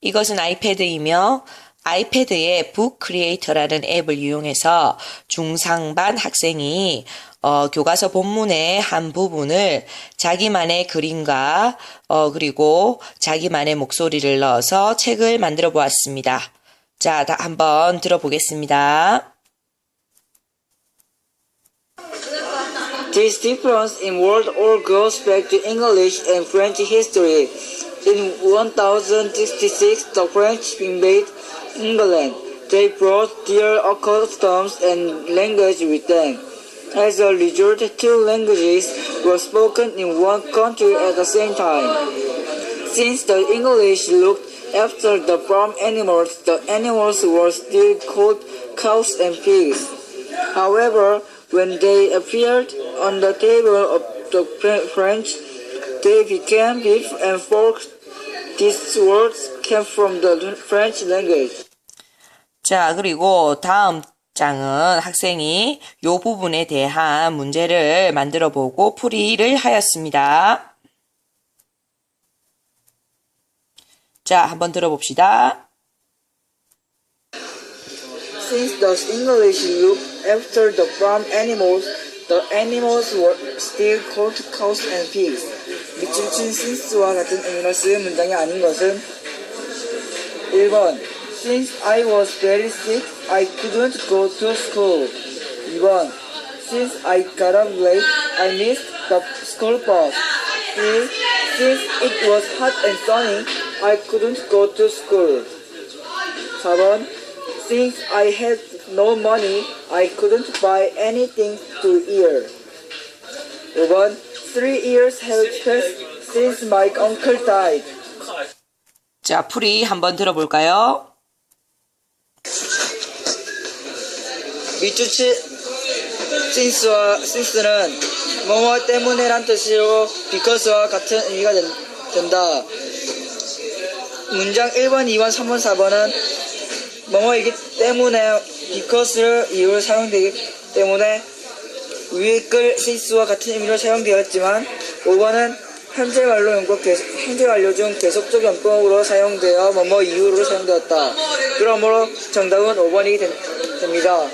이것은 아이패드이며 아이패드의 북 크리에이터라는 앱을 이용해서 중상반 학생이 어, 교과서 본문의 한 부분을 자기만의 그림과 어, 그리고 자기만의 목소리를 넣어서 책을 만들어 보았습니다. 자, 다 한번 들어보겠습니다. This difference in word all goes back to English and French history. In 1066, the French invaded England. They brought their customs and language with them. As a result, two languages were spoken in one country at the same time. Since the English looked after the farm animals, the animals were still called cows and pigs. However, when they appeared on the table of the French, they became beef and pork. These words came from the French language. 자, 그리고 다음 장은 학생이 요 부분에 대한 문제를 만들어 보고 풀이를 하였습니다. 자, 한번 들어봅시다. Since the English looked after the farm animals, the animals were still called cows and pigs. 밑줄 친 since와 같은 의미로 쓰인 문장이 아닌 것은 1번 Since I was very sick, I couldn't go to school. 2번 Since I got up late, I missed the school bus. 3. Since it was hot and sunny, I couldn't go to school. 4번 Since I had no money, I couldn't buy anything to eat. 5번 Three years have passed since my uncle died. 자, 풀이 한번 들어볼까요? 밑줄치 since와 since는 뭐뭐 때문에란 뜻으로 because와 같은 의미가 된, 된다. 문장 1번, 2번, 3번, 4번은 뭐뭐이기 때문에 because를 이유로 사용되기 때문에 위에 끌 since와 같은 의미로 사용되었지만 5번은 현재 완료 계속, 현재 완료 중 계속적 용법으로 사용되어 뭐뭐 이유로 사용되었다. 그러므로 정답은 5번이 됩니다.